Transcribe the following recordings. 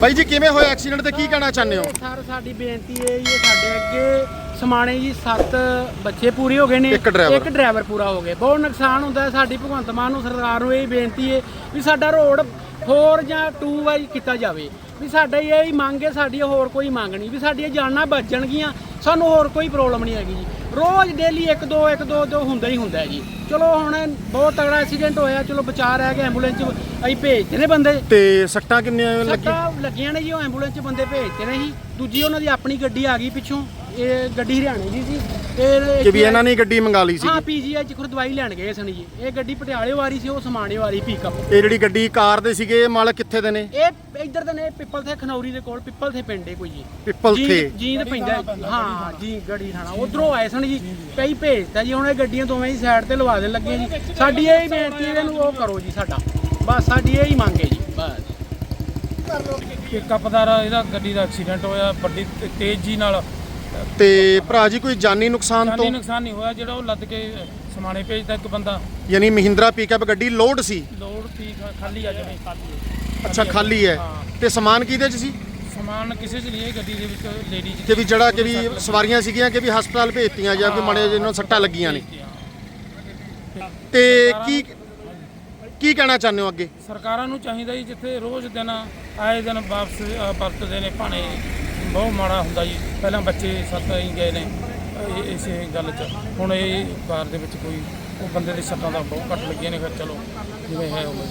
ਬਾਈ ਜੀ ਕਿਵੇਂ ਹੋਇਆ ਐਕਸੀਡੈਂਟ ਤੇ ਕੀ ਕਹਿਣਾ ਚਾਹੁੰਦੇ ਹੋ? ਸਰ ਸਾਡੀ ਬੇਨਤੀ ਇਹ ਜੀ ਸਾਡੇ ਅੱਗੇ ਸਮਾਣੇ ਜੀ 7 ਬੱਚੇ ਪੂਰੇ ਹੋ ਗਏ ਨੇ ਇੱਕ driver। ਡਰਾਈਵਰ ਪੂਰਾ ਹੋ ਗਿਆ। ਬਹੁਤ ਨੁਕਸਾਨ ਹੁੰਦਾ ਹੈ ਸਾਡੀ ਭਗਵੰਤ ਮਾਨ ਨੂੰ ਸਰਕਾਰ ਨੂੰ ਇਹ ਬੇਨਤੀ ਹੈ ਵੀ ਸਾਡਾ ਰੋਡ 4 ਜਾਂ 2 ਵਾਈ ਕੀਤਾ ਜਾਵੇ। ਵੀ ਸਾਡਾ ਇਹ ਹੀ ਮੰਗ ਹੈ ਸਾਡੀ ਹੋਰ ਕੋਈ ਮੰਗ ਨਹੀਂ। ਵੀ ਸਾਡੀਆਂ ਜਾਨਾਂ ਬਚਣਗੀਆਂ ਸਾਨੂੰ ਹੋਰ ਕੋਈ ਪ੍ਰੋਬਲਮ ਨਹੀਂ ਹੈਗੀ ਜੀ। ਰੋਜ਼ ਡੇਲੀ ਇੱਕ ਦੋ ਇੱਕ ਦੋ ਦੋ ਹੁੰਦਾ ਹੀ ਹੁੰਦਾ ਜੀ। ਚਲੋ ਹੁਣ ਬਹੁਤ ਤਗੜਾ ਐਕਸੀਡੈਂਟ ਹੋਇਆ ਚਲੋ ਬਚਾ ਰਹਿ ਗਿਆ ਐਂਬੂਲੈਂਸ ਚ ਅਸੀਂ ਭੇਜਦੇ ਨੇ ਬੰਦੇ। ਤੇ ਸੱਟਾਂ ਕਿੰਨੀਆਂ ਲੱਗੀਆਂ? ਸੱਟਾਂ ਲੱਗੀਆਂ ਨੇ ਜੀ ਉਹ ਐਂਬੂਲੈਂਸ 'ਚ ਬੰਦੇ ਭੇਜਤੇ ਨੇ ਜੀ। ਦੂਜੀ ਉਹਨਾਂ ਦੀ ਆਪਣੀ ਗੱਡੀ ਆ ਗਈ ਪਿੱਛੋਂ ਇਹ ਗੱਡੀ ਹਰਿਆਣੇ ਦੀ ਸੀ। ਤੇ ਕਿ ਵੀ ਇਹਨਾਂ ਨੇ ਗੱਡੀ ਮੰਗਾ ਲਈ ਸੀ ਹਾਂ ਪੀਜੀਆਈ ਚ ਦਵਾਈ ਲੈਣ ਗਏ ਸਨ ਜੀ। ਇਹ ਗੱਡੀ ਪਟਿਆਲੇ ਵਾਰੀ ਸੀ ਉਹ ਸਮਾਣੇ ਵਾਰੀ ਪਿਕਅਪ ਇਹ ਜਿਹੜੀ ਗੱਡੀ ਕਾਰ ਦੇ ਸੀਗੇ ਇਹ ਮਾਲਕ ਕਿੱਥੇ ਦੇ ਨੇ? ਇਹ ਇੱਧਰ ਦੇ ਨੇ ਪਿੱਪਲ ਥੇ ਖਨੌਰੀ ਦੇ ਕੋਲ ਪਿੱਪਲ ਥੇ ਪਿੰਡ ਹੈ ਕੋਈ ਜੀ ਪਿੱਪਲ ਜੀ- ਥੇ। ਜੀਂਦ ਪੈਂਦਾ ਹੈ। ਹਾਂ ਜੀ ਗੱਡੀ ਥਾਣਾ। ਉਧਰੋਂ ਆਏ ਸਨ ਜੀ ਕਈ ਭੇਜਤਾ ਜੀ ਹੁਣ ਇਹ ਗੱਡੀਆਂ ਦੋਵੇਂ ਹੀ ਸਾਈਡ ਤੇ ਲਵਾ ਦੇਣ ਲੱਗੇ ਜੀ। ਸਾਡੀ ਇਹ ਹੀ ਬੇਨਤੀ ਹੈ ਇਹਨੂੰ ਉਹ ਕਰੋ ਜੀ ਸਾਡਾ। ਬਸ ਸਾਡੀ ਇਹ ਹੀ ਮੰਗ ਹੈ ਜੀ। ਬਸ। ਪਿਕਅਪ ਦਾ ਇਹਦਾ ਗੱਡੀ ਦਾ ਐਕਸੀਡੈਂਟ ਹੋਇਆ ਵੱਡੀ ਤੇ- ਤੇਜ਼ ਨਾਲ। ਤੇ ਭਰਾ ਜੀ ਕੋਈ ਜਾਨੀ ਨੁਕਸਾਨ ਜਾਨੀ ਤੋਂ? ਨੁਕਸਾਨ ਨਹੀਂ ਹੋਇਆ ਜਿਹੜਾ ਉਹ ਲੱਦ ਕੇ ਸਮਾਣੇ ਭੇਜਦਾ ਇੱਕ ਬੰਦਾ। ਯਾਨੀ ਮਹਿੰਦਰਾ ਪਿਕਅਪ ਗੱਡੀ ਲੋਡ ਸੀ। ਲੋਡ ਸੀ ਖਾ- ਖਾਲੀ ਆ ਜਮੇ ਖਾਲੀ ਅੱਛਾ ਖਾਲੀ ਹੈ। ਤੇ ਸਮਾਨ ਕਿਹਦੇ ਚ ਸੀ? ਸਮਾਨ ਕਿਸੇ ਚ ਨਹੀਂ ਹੈ ਗੱਡੀ ਦੇ ਵਿੱਚ ਲੇਡੀ ਕਿ ਵੀ ਜਿਹੜਾ ਕਿ ਵੀ ਸਵਾਰੀਆਂ ਸੀਗੀਆਂ ਕਿ ਵੀ ਹਸਪਤਾਲ ਭੇਜਤੀਆਂ ਜਾਂ ਕੋਈ ਮਾੜੇ ਜਿਹੇ ਨੂੰ ਸੱਟਾਂ ਲੱਗੀਆਂ ਨੇ? ਤੇ ਕੀ ਕੀ ਕਹਿਣਾ ਚਾਹੁੰਦੇ ਹੋ ਅੱਗੇ? ਸਰਕਾਰਾਂ ਨੂੰ ਚਾਹੀਦਾ ਜੀ ਜਿੱਥੇ ਰੋਜ਼ ਦਿਨ ਆਏ ਦਿਨ ਵਾਪਸ ਵਰਤਦੇ ਨੇ ਭਾਣੇ। ਬਹੁਤ ਮਾੜਾ ਹੁੰਦਾ ਜੀ। ਪਹਿਲਾਂ ਬੱਚੇ ਸੱਤ ਹੀ ਗਏ ਨੇ ਇਹ- ਇਸੇ ਗੱਲ 'ਚ। ਹੁਣ ਇਹ ਕਾਰ ਦੇ ਵਿੱਚ ਕੋਈ ਉਹ ਬੰਦੇ ਦੇ ਸੱਟਾਂ ਦਾ ਬਹੁਤ ਘੱਟ ਲੱਗੀਆਂ ਨੇ ਫਿਰ ਚਲੋ ਜਿਵੇਂ ਹੈ ਉਹ।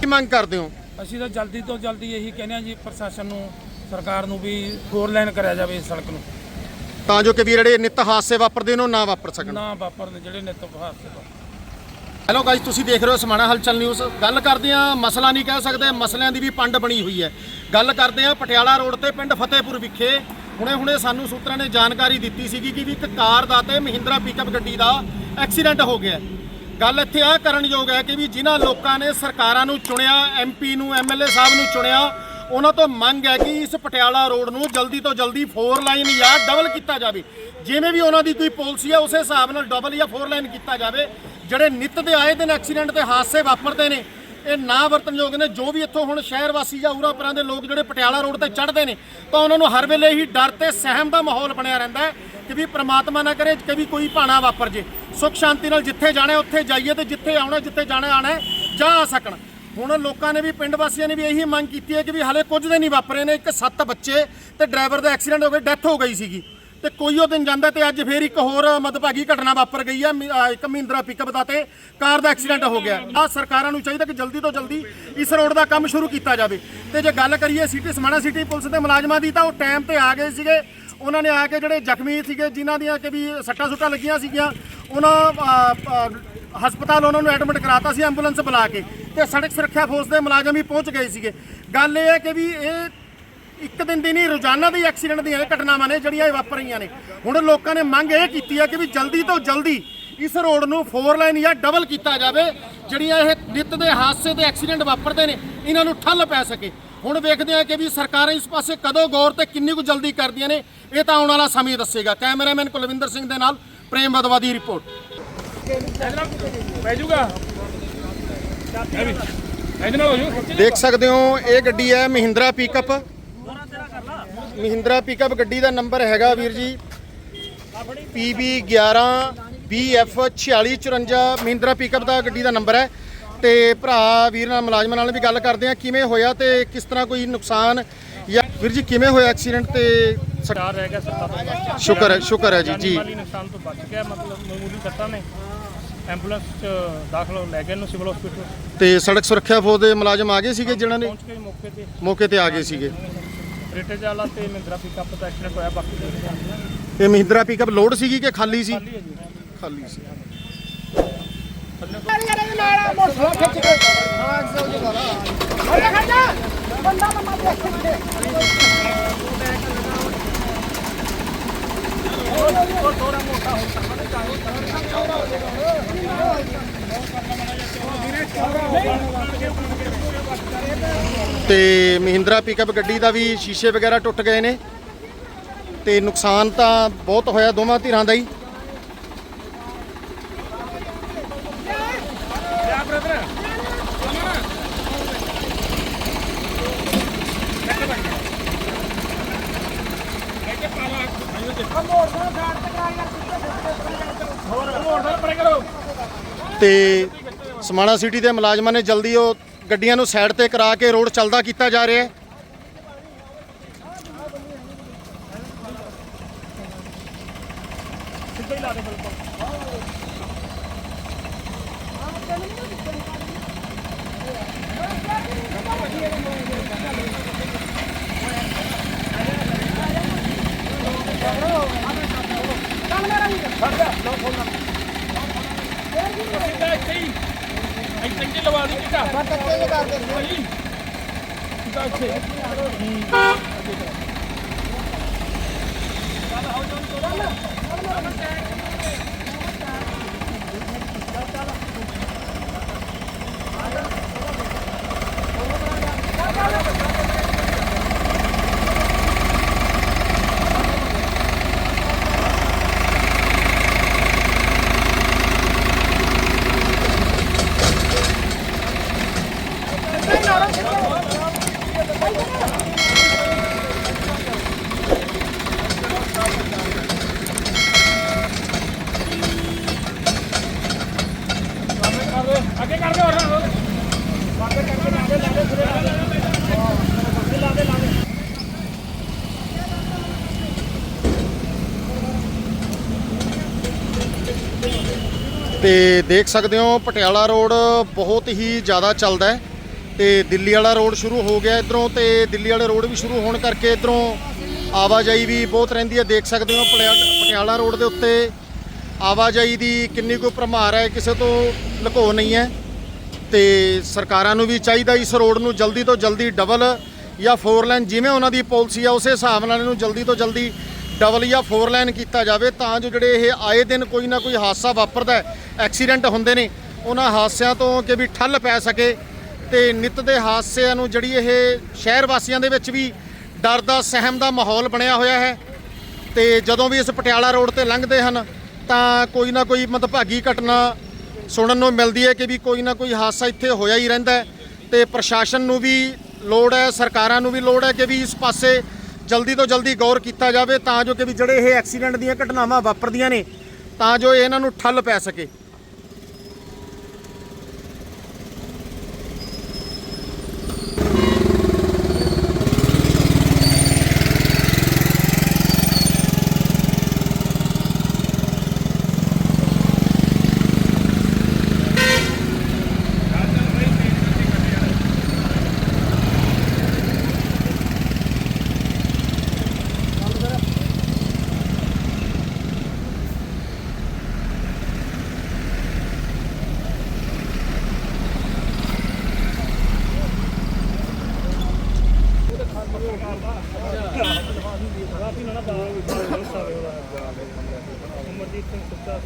ਕੀ ਮੰਗ ਕਰਦੇ ਹੋ? ਅਸੀਂ ਤਾਂ ਜਲਦੀ ਤੋਂ ਜਲਦੀ ਇਹੀ ਕਹਿੰਦੇ ਹਾਂ ਜੀ ਪ੍ਰਸ਼ਾਸਨ ਨੂੰ ਸਰਕਾਰ ਨੂੰ ਵੀ ਫੋਰ ਲਾਈਨ ਕਰਿਆ ਜਾਵੇ ਇਸ ਸੜਕ ਨੂੰ। ਤਾਂ ਜੋ ਕਿ ਵੀ ਜਿਹੜੇ ਨਿੱਤ ਹਾਦਸੇ ਵਾਪਰਦੇ ਨੇ ਉਹ ਨਾ ਵਾਪਰ ਸਕਣ। ਨਾ ਵਾਪਰਨ ਜਿਹੜੇ ਨਿੱਤ ਹਾਦਸੇ ਤੋਂ ਹੈਲੋ ਗਾਇਸ ਤੁਸੀਂ ਦੇਖ ਰਹੇ ਹੋ ਸਮਾਣਾ ਹਲਚਲ ਨਿਊਜ਼ ਗੱਲ ਕਰਦੇ ਆ ਮਸਲਾ ਨਹੀਂ ਕਹਿ ਸਕਦੇ ਮਸਲਿਆਂ ਦੀ ਵੀ ਪੰਡ ਬਣੀ ਹੋਈ ਹੈ। ਗੱਲ ਕਰਦੇ ਆ ਪਟਿਆਲਾ ਰੋਡ ਤੇ ਪਿੰਡ ਫਤਿਹਪੁਰ ਵਿਖੇ। ਹੁਣੇ ਹੁਣੇ ਸਾਨੂੰ ਸੂਤਰਾਂ ਨੇ ਜਾਣਕਾਰੀ ਦਿੱਤੀ ਸੀਗੀ ਕਿ ਵੀ ਇੱਕ ਕਾਰ ਦਾ ਤੇ ਮਹਿੰਦਰਾ ਪਿਕਅਪ ਗੱਡੀ ਦਾ ਐਕਸੀਡੈਂਟ ਹੋ ਗਿਆ। ਗੱਲ ਇੱਥੇ ਆ ਕਰਨਯੋਗ ਹੈ ਕਿ ਵੀ ਜਿਨ੍ਹਾਂ ਲੋਕਾਂ ਨੇ ਸਰਕਾਰਾਂ ਨੂੰ ਚੁਣਿਆ ਐਮਪੀ ਨੂੰ ਐਮਐਲਏ ਸਾਹਿਬ ਨੂੰ ਚੁਣਿਆ, ਉਹਨਾਂ ਤੋਂ ਮੰਗ ਹੈ ਕਿ ਇਸ ਪਟਿਆਲਾ ਰੋਡ ਨੂੰ ਜਲਦੀ ਤੋਂ ਜਲਦੀ 4 ਲਾਈਨ ਜਾਂ ਡਬਲ ਕੀਤਾ ਜਾਵੇ। ਜਿਵੇਂ ਵੀ ਉਹਨਾਂ ਦੀ ਕੋਈ ਪਾਲਿਸੀ ਹੈ, ਉਸੇ ਹਿਸਾਬ ਨਾਲ ਡਬਲ ਜਾਂ 4 ਲਾਈਨ ਕੀਤਾ ਜਾਵੇ। ਜਿਹੜੇ ਨਿੱਤ ਦੇ ਆਏ ਦਿਨ ਐਕਸੀਡੈਂਟ ਤੇ ਹਾਦਸੇ ਵਾਪਰਦੇ ਨੇ, ਇਹ ਨਾ ਵਰਤਨਯੋਗ ਨੇ। ਜੋ ਵੀ ਇੱਥੋਂ ਹੁਣ ਸ਼ਹਿਰ ਵਾਸੀ ਜਾਂ ਉਰਾ ਪਰਾਂ ਦੇ ਲੋਕ ਜਿਹੜੇ ਪਟਿਆਲਾ ਰੋਡ ਤੇ ਚੜ੍ਹਦੇ ਨੇ, ਤਾਂ ਉਹਨਾਂ ਨੂੰ ਹਰ ਵੇਲੇ ਹੀ ਡਰ ਤੇ ਸਹਿਮ ਦਾ ਮਾਹੌਲ ਬਣਿਆ ਰਹਿੰਦਾ ਕਿ ਵੀ ਪ੍ਰਮਾਤਮਾ ਨਾ ਕਰੇ ਕਿ ਵੀ ਕੋਈ ਭਾਣਾ ਵਾਪਰ ਜੇ। ਸੁੱਖ ਸ਼ਾਂਤੀ ਨਾਲ ਜਿੱਥੇ ਜਾਣਾ ਉੱਥੇ ਜਾਈਏ ਤੇ ਜਿੱਥੇ ਆਉਣਾ ਜਿੱਥੇ ਜਾਣਾ ਆਣਾ ਹੈ, ਜਾ ਆ ਸਕਣ। ਹੁਣ ਲੋਕਾਂ ਨੇ ਵੀ ਪਿੰਡ ਵਾਸੀਆਂ ਨੇ ਵੀ ਇਹੀ ਮੰਗ ਕੀਤੀ ਹੈ ਕਿ ਵੀ ਹਾਲੇ ਕੁਝ ਦਿਨ ਹੀ ਵਾਪਰੇ ਨੇ ਇੱਕ ਸੱਤ ਬੱਚੇ ਤੇ ਡਰਾਈਵਰ ਦਾ ਐਕਸੀਡੈਂਟ ਹੋ ਗਿਆ ਡੈਥ ਹੋ ਗਈ ਸੀਗੀ। ਤੇ ਕੋਈ ਉਹ ਦਿਨ ਜਾਂਦਾ ਤੇ ਅੱਜ ਫੇਰ ਇੱਕ ਹੋਰ ਮਦਭਾਗੀ ਘਟਨਾ ਵਾਪਰ ਗਈ ਹੈ ਮਹਿ- ਇੱਕ ਮਹਿੰਦਰਾ ਪਿਕਅਪ ਦਾ ਤੇ ਕਾਰ ਦਾ ਐਕਸੀਡੈਂਟ ਹੋ ਗਿਆ। ਆ ਸਰਕਾਰਾਂ ਨੂੰ ਚਾਹੀਦਾ ਕਿ ਜਲਦੀ ਤੋਂ ਜਲਦੀ ਇਸ ਰੋਡ ਦਾ ਕੰਮ ਸ਼ੁਰੂ ਕੀਤਾ ਜਾਵੇ। ਤੇ ਜੇ ਗੱਲ ਕਰੀਏ ਸਿਟੀ ਸਮਾਣਾ ਸਿਟੀ ਪੁਲਿਸ ਦੇ ਮੁਲਾਜ਼ਮਾਂ ਦੀ ਤਾਂ ਉਹ ਟਾਈਮ ਤੇ ਆ ਗਏ ਸੀਗੇ। ਉਹਨਾਂ ਨੇ ਆ ਕੇ ਜਿਹੜੇ ਜ਼ਖਮੀ ਸੀਗੇ ਜਿਨ੍ਹਾਂ ਦੀਆਂ ਕਿ ਵੀ ਸੱਟਾਂ ਸੁੱਟਾਂ ਲੱਗੀਆਂ ਸੀਗੀਆਂ ਉਹਨਾਂ ਹਸਪਤਾਲ ਉਹਨਾਂ ਨੂੰ ਐਡਮਿਟ ਕਰਾਤਾ ਸੀ ਐਂਬੂਲੈਂਸ ਬੁਲਾ ਕੇ ਤੇ ਸੜਕ ਸੁਰੱਖਿਆ ਫੋਰਸ ਦੇ ਮੁਲਾਜ਼ਮ ਵੀ ਪਹੁੰਚ ਗਏ ਸੀਗੇ। ਗੱਲ ਇਹ ਹੈ ਕਿ ਵੀ ਇਹ ਇੱਕ ਦਿਨ ਦੀ ਨਹੀਂ, ਰੋਜ਼ਾਨਾ ਦੀ ਐਕਸੀਡੈਂਟ ਦੀਆਂ ਇਹ ਘਟਨਾਵਾਂ ਨੇ ਜਿਹੜੀਆਂ ਇਹ ਵਾਪਰ ਰਹੀਆਂ ਨੇ। ਹੁਣ ਲੋਕਾਂ ਨੇ ਮੰਗ ਇਹ ਕੀਤੀ ਹੈ ਕਿ ਵੀ ਜਲਦੀ ਤੋਂ ਜਲਦੀ ਇਸ ਰੋਡ ਨੂੰ ਫੋਰ ਲਾਈਨ ਜਾਂ ਡਬਲ ਕੀਤਾ ਜਾਵੇ, ਜਿਹੜੀਆਂ ਇਹ ਨਿੱਤ ਦੇ ਹਾਦਸੇ ਤੇ ਐਕਸੀਡੈਂਟ ਵਾਪਰਦੇ ਨੇ, ਇਹਨਾਂ ਨੂੰ ਠੱਲ ਪੈ ਸਕੇ। ਹੁਣ ਵੇਖਦੇ ਹਾਂ ਕਿ ਵੀ ਸਰਕਾਰਾਂ ਇਸ ਪਾਸੇ ਕਦੋਂ ਗੌਰ ਤੇ ਕਿੰਨੀ ਕੁ ਜਲਦੀ ਕਰਦੀਆਂ ਨੇ, ਇਹ ਤਾਂ ਆਉਣ ਵਾਲਾ ਸਮੇਂ ਦੱਸੇਗਾ। ਕੈਮਰਾਮੈਨ ਕੁਲਵਿੰਦਰ ਸਿੰਘ ਦੇ ਨਾਲ ਪ੍ਰੇਮ ਬਦਵਾ ਦੀ ਰਿਪੋਰਟ। ਦੇਖ ਸਕਦੇ ਹੋ ਇਹ ਗੱਡੀ ਹੈ ਮਹਿੰਦਰਾ ਪਿਕਅਪ ਮਹਿੰਦਰਾ ਪਿਕਅਪ ਗੱਡੀ ਦਾ ਨੰਬਰ ਹੈਗਾ ਵੀਰ ਜੀ। PB 11 BF 4654 ਮਹਿੰਦਰਾ ਪਿਕਅਪ ਦਾ ਗੱਡੀ ਦਾ ਨੰਬਰ ਹੈ। ਤੇ ਭਰਾ ਵੀਰ ਨਾਲ ਮੁਲਾਜ਼ਮਾਂ ਨਾਲ ਵੀ ਗੱਲ ਕਰਦੇ ਆ ਕਿਵੇਂ ਹੋਇਆ ਤੇ ਕਿਸ ਤਰ੍ਹਾਂ ਕੋਈ ਨੁਕਸਾਨ ਜਾਂ ਵੀਰ ਜੀ ਕਿਵੇਂ ਹੋਇਆ ਐਕਸੀਡੈਂਟ ਤੇ ਸੱਟ- ਚਾਰ ਰਹਿ ਗਿਆ ਸੱਤਾਂ ਤੋਂ ਸ਼ੁਕਰ ਹੈ ਸ਼ੁਕਰ ਹੈ ਜੀ ਜੀ। ਮਾਲੀ ਨੁਕਸਾਨ ਤੋਂ ਬਚ ਗਿਆ ਮਤਲਬ ਮਾਮੂਲੀ ਸੱਟਾਂ ਨੇ। ਐਂਬੂਲੈਂਸ ਚ ਦਾਖਲ ਲੈ ਗਏ ਨੂੰ ਸਿਵਲ ਹਸਪੀਟਲ। ਤੇ ਸੜਕ ਸੁਰੱਖਿਆ ਫੌਜ ਦੇ ਮੁਲਾਜ਼ਮ ਆ ਗਏ ਸੀਗੇ ਜਿਨ੍ਹਾਂ ਨੇ? ਪਹੁੰਚ ਕੇ ਮੌਕੇ ਤੇ। ਮੌਕੇ ਤੇ ਆ ਗਏ ਸੀਗੇ। ਰੇਟੇ ਵਾਲਾ ਤੇ ਮਹਿੰਦਰਾ ਪਿਕਅਪ ਦਾ ਐਕਸੀਡੈਂਟ ਹੋਇਆ ਬਾਕੀ ਦੇਖਦੇ ਹਾਂ ਇਹ ਮਹਿੰਦਰਾ ਪਿਕਅਪ ਲੋਡ ਸੀਗੀ ਕਿ ਖਾਲੀ ਸੀ? ਖਾਲੀ ਹੈ ਜੀ। ਖਾਲੀ ਸੀ। ਤੇ ਮਹਿੰਦਰਾ ਪਿਕਅਪ ਗੱਡੀ ਦਾ ਵੀ ਸ਼ੀਸ਼ੇ ਵਗੈਰਾ ਟੁੱਟ ਗਏ ਨੇ ਤੇ ਨੁਕਸਾਨ ਤਾਂ ਬਹੁਤ ਹੋਇਆ ਦੋਵਾਂ ਧਿਰਾਂ ਦਾ ਹੀ। ਤੇ ਸਮਾਣਾ ਸਿਟੀ ਦੇ ਮੁਲਾਜ਼ਮਾਂ ਨੇ ਜਲਦੀ ਉਹ ਗੱਡੀਆਂ ਨੂੰ ਸਾਈਡ ਤੇ ਕਰਾ ਕੇ ਰੋਡ ਚੱਲਦਾ ਕੀਤਾ ਜਾ ਰਿਹਾ ਹੈ। ਸਿੱਧਾ ਹੀ ਲਾ ਦੇ ਬਿਲਕੁਲ ਸਿੱਧਾ ਇੱਥੇ ਹੀ ਇੱਥੇ ਹੀ ਲਵਾ ਦੀ ਕਿਤਾ ਬਸ ਇੱਥੇ ਲਗਾ ਦੇ ਸਿੱਧਾ ਇੱਥੇ ਅੱਗੇ ਕਰ ਦੇ ਹੋਰ ਨਾ ਅੱਗੇ ਕਰਕੇ ਲਾ ਦੇ ਲਾ ਦੇ ਫਿਰ ਲਾ ਦੇ ਲਾ ਦੇ ਲਾ ਦੇ ਤੇ ਦੇਖ ਸਕਦੇ ਹੋ ਪਟਿਆਲਾ ਰੋਡ ਬਹੁਤ ਹੀ ਜ਼ਿਆਦਾ ਚੱਲਦਾ ਹੈ ਤੇ ਦਿੱਲੀ ਵਾਲਾ ਰੋਡ ਸ਼ੁਰੂ ਹੋ ਗਿਆ ਇਧਰੋਂ ਤੇ ਦਿੱਲੀ ਵਾਲੇ ਰੋਡ ਵੀ ਸ਼ੁਰੂ ਹੋਣ ਕਰਕੇ ਇਧਰੋਂ ਆਵਾਜਾਈ ਵੀ ਬਹੁਤ ਰਹਿੰਦੀ ਹੈ। ਦੇਖ ਸਕਦੇ ਹੋ ਪਟਿਆ- ਪਟਿਆਲਾ ਰੋਡ ਦੇ ਉੱਤੇ ਆਵਾਜਾਈ ਦੀ ਕਿੰਨੀ ਕੁ ਭਰਮਾਰ ਹੈ, ਕਿਸੇ ਤੋਂ ਲੁਕੋ ਨਹੀਂ ਹੈ ਤੇ ਸਰਕਾਰਾਂ ਨੂੰ ਵੀ ਚਾਹੀਦਾ ਇਸ ਰੋਡ ਨੂੰ ਜਲਦੀ ਤੋਂ ਜਲਦੀ ਡਬਲ ਜਾਂ ਫੋਰ ਲਾਈਨ ਜਿਵੇਂ ਉਹਨਾਂ ਦੀ ਪਾਲਿਸੀ ਆ, ਉਸੇ ਹਿਸਾਬ ਨਾਲ ਇਹਨੂੰ ਜਲਦੀ ਤੋਂ ਜਲਦੀ ਡਬਲ ਜਾਂ ਫੋਰ ਲਾਈਨ ਕੀਤਾ ਜਾਵੇ ਤਾਂ ਜੋ ਜਿਹੜੇ ਇਹ ਆਏ ਦਿਨ ਕੋਈ ਨਾ ਕੋਈ ਹਾਦਸਾ ਵਾਪਰਦਾ ਐਕਸੀਡੈਂਟ ਹੁੰਦੇ ਨੇ, ਉਹਨਾਂ ਹਾਦਸਿਆਂ ਤੋਂ ਕਿ ਵੀ ਠੱਲ ਪੈ ਸਕੇ ਤੇ ਨਿਤ ਦੇ ਹਾਦਸਿਆਂ ਨੂੰ ਜਿਹੜੀ ਇਹ ਸ਼ਹਿਰ ਵਾਸੀਆਂ ਦੇ ਵਿੱਚ ਵੀ ਡਰ ਦਾ, ਸਹਿਮ ਦਾ ਮਾਹੌਲ ਬਣਿਆ ਹੋਇਆ ਹੈ ਤੇ ਜਦੋਂ ਵੀ ਇਸ ਪਟਿਆਲਾ ਰੋਡ ਤੇ ਲੰਘਦੇ ਹਨ ਤਾਂ ਕੋਈ ਨਾ ਕੋਈ ਮਦਭਾਗੀ ਘਟਨਾ ਸੁਣਨ ਨੂੰ ਮਿਲਦੀ ਹੈ ਕਿ ਵੀ ਕੋਈ ਨਾ ਕੋਈ ਹਾਦਸਾ ਇੱਥੇ ਹੋਇਆ ਹੀ ਰਹਿੰਦਾ ਹੈ ਤੇ ਪ੍ਰਸ਼ਾਸਨ ਨੂੰ ਵੀ ਲੋੜ ਹੈ, ਸਰਕਾਰਾਂ ਨੂੰ ਵੀ ਲੋੜ ਹੈ ਕਿ ਵੀ ਇਸ ਪਾਸੇ ਜਲਦੀ ਤੋਂ ਜਲਦੀ ਗੌਰ ਕੀਤਾ ਜਾਵੇ ਤਾਂ ਜੋ ਕਿ ਵੀ ਜਿਹੜੇ ਇਹ ਐਕਸੀਡੈਂਟ ਦੀਆਂ ਘਟਨਾਵਾਂ ਵਾਪਰਦੀਆਂ ਨੇ, ਤਾਂ ਜੋ ਇਹਨਾਂ ਨੂੰ ਠੱਲ ਪੈ ਸਕੇ।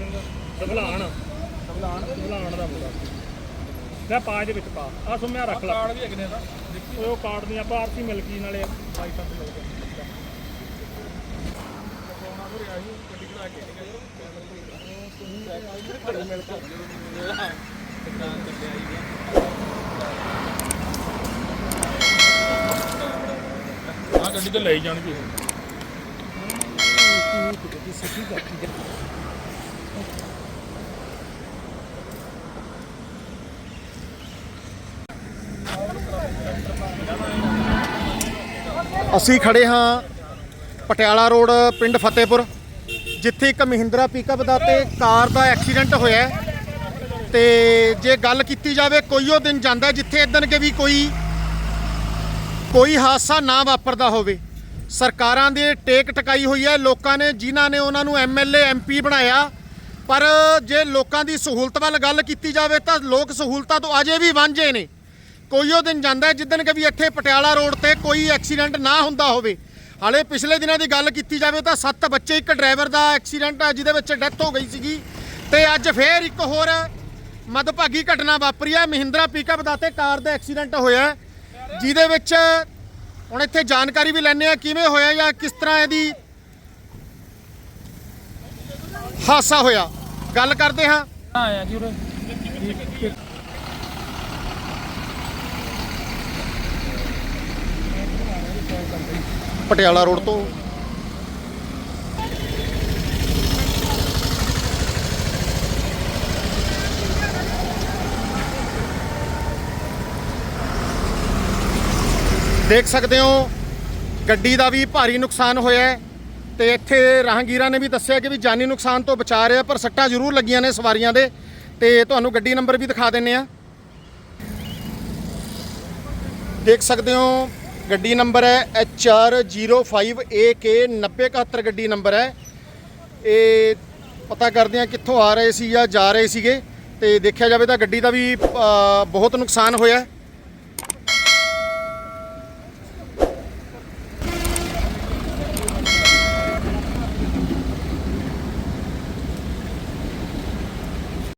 ਸਿੰਘ ਸਭਲਾਣ ਸਭਲਾਣ ਸਭਲਾਣ ਦਾ ਮੁੰਡਾ। ਲੈ ਪਾ ਦੇ ਵਿੱਚ ਪਾ। ਆ ਸੁਮਿਆ ਰੱਖ ਲਾ। ਕਾਰਡ ਵੀ ਹੈਗੇ ਨੇ ਦਾ ਉਹ ਕਾਰਡ ਦੀਆਂ ਆਪਾਂ ਆਰਸੀ ਮਿਲ ਗਈ ਨਾਲੇ ਲਾਈਟਾਂ ਤੇ ਮਿਲ ਗਏ। ਆ ਗੱਡੀ ਤੇ ਲੈ ਜਾਣਗੇ ਅਸੀਂ ਖੜੇ ਹਾਂ ਪਟਿਆਲਾ ਰੋਡ, ਪਿੰਡ ਫਤਿਹਪੁਰ, ਜਿੱਥੇ ਇੱਕ ਮਹਿੰਦਰਾ ਪਿਕਅਪ ਦਾ ਤੇ ਕਾਰ ਦਾ ਐਕਸੀਡੈਂਟ ਹੋਇਆ ਹੈ। ਤੇ ਜੇ ਗੱਲ ਕੀਤੀ ਜਾਵੇ, ਕੋਈ ਉਹ ਦਿਨ ਜਾਂਦਾ ਜਿੱਥੇ ਇਦਨ ਕੇ ਵੀ ਕੋਈ ਕੋਈ ਹਾਦਸਾ ਨਾ ਵਾਪਰਦਾ ਹੋਵੇ। ਸਰਕਾਰਾਂ ਦੀ ਟੇਕ ਟਕਾਈ ਹੋਈ ਹੈ, ਲੋਕਾਂ ਨੇ, ਜਿਨ੍ਹਾਂ ਨੇ ਉਹਨਾਂ ਨੂੰ ਐਮਐਲਏ ਐਮਪੀ ਬਣਾਇਆ। ਪਰ ਜੇ ਲੋਕਾਂ ਦੀ ਸਹੂਲਤ ਵੱਲ ਗੱਲ ਕੀਤੀ ਜਾਵੇ ਤਾਂ ਲੋਕ ਸਹੂਲਤਾਂ ਤੋਂ ਅਜੇ ਵੀ ਵਾਂਝੇ ਨੇ। ਕੋਈ ਉਹ ਦਿਨ ਜਾਂਦਾ ਹੈ ਜਿੱਦਣ ਕਿ ਵੀ ਇੱਥੇ ਪਟਿਆਲਾ ਰੋਡ ਤੇ ਕੋਈ ਐਕਸੀਡੈਂਟ ਨਾ ਹੁੰਦਾ ਹੋਵੇ। ਹਾਲੇ ਪਿਛਲੇ ਦਿਨਾਂ ਦੀ ਗੱਲ ਕੀਤੀ ਜਾਵੇ ਤਾਂ ਸੱਤ ਬੱਚੇ, ਇੱਕ ਡਰਾਈਵਰ ਦਾ ਐਕਸੀਡੈਂਟ ਜਿਹਦੇ ਵਿੱਚ ਡੈਥ ਹੋ ਗਈ ਸੀਗੀ। ਤੇ ਅੱਜ ਫੇਰ ਇੱਕ ਹੋਰ ਮਦਭਾਗੀ ਘਟਨਾ ਵਾਪਰੀ ਹੈ ਮਹਿੰਦਰਾ ਪਿਕਅਪ ਦਾ ਤੇ ਕਾਰ ਦਾ ਐਕਸੀਡੈਂਟ ਹੋਇਆ ਜਿਹਦੇ ਵਿੱਚ ਹੁਣ ਇੱਥੇ ਜਾਣਕਾਰੀ ਵੀ ਲੈਣੇ ਆ ਕਿਵੇਂ ਹੋਇਆ ਜਾਂ ਕਿਸ ਤਰ੍ਹਾਂ ਇਹਦੀ ਹਾਦਸਾ ਹੋਇਆ। ਗੱਲ ਕਰਦੇ ਹਾਂ। ਆਇਆ ਜੀ ਉਰੇ। ਪਟਿਆਲਾ ਰੋਡ ਤੋਂ। ਦੇਖ ਸਕਦੇ ਹੋ, ਗੱਡੀ ਦਾ ਵੀ ਭਾਰੀ ਨੁਕਸਾਨ ਹੋਇਆ ਹੈ ਤੇ ਇੱਥੇ ਰਾਹਗੀਰਾਂ ਨੇ ਵੀ ਦੱਸਿਆ ਕਿ ਵੀ ਜਾਨੀ ਨੁਕਸਾਨ ਤੋਂ ਬਚਾ ਰਿਹਾ, ਪਰ ਸੱਟਾਂ ਜ਼ਰੂਰ ਲੱਗੀਆਂ ਨੇ ਸਵਾਰੀਆਂ ਦੇ। ਤੇ ਤੁਹਾਨੂੰ ਗੱਡੀ ਨੰਬਰ ਵੀ ਦਿਖਾ ਦਿੰਨੇ ਆ ਦੇਖ ਸਕਦੇ ਹੋ ਗੱਡੀ ਨੰਬਰ ਹੈ HR05AK 9071 ਗੱਡੀ ਨੰਬਰ ਹੈ। ਇਹ ਪਤਾ ਕਰਦੇ ਆ ਕਿੱਥੋਂ ਆ ਰਹੇ ਸੀ ਜਾਂ ਜਾ ਰਹੇ ਸੀਗੇ। ਤੇ ਦੇਖਿਆ ਜਾਵੇ ਤਾਂ ਗੱਡੀ ਦਾ ਵੀ ਬਹੁਤ ਨੁਕਸਾਨ ਹੋਇਆ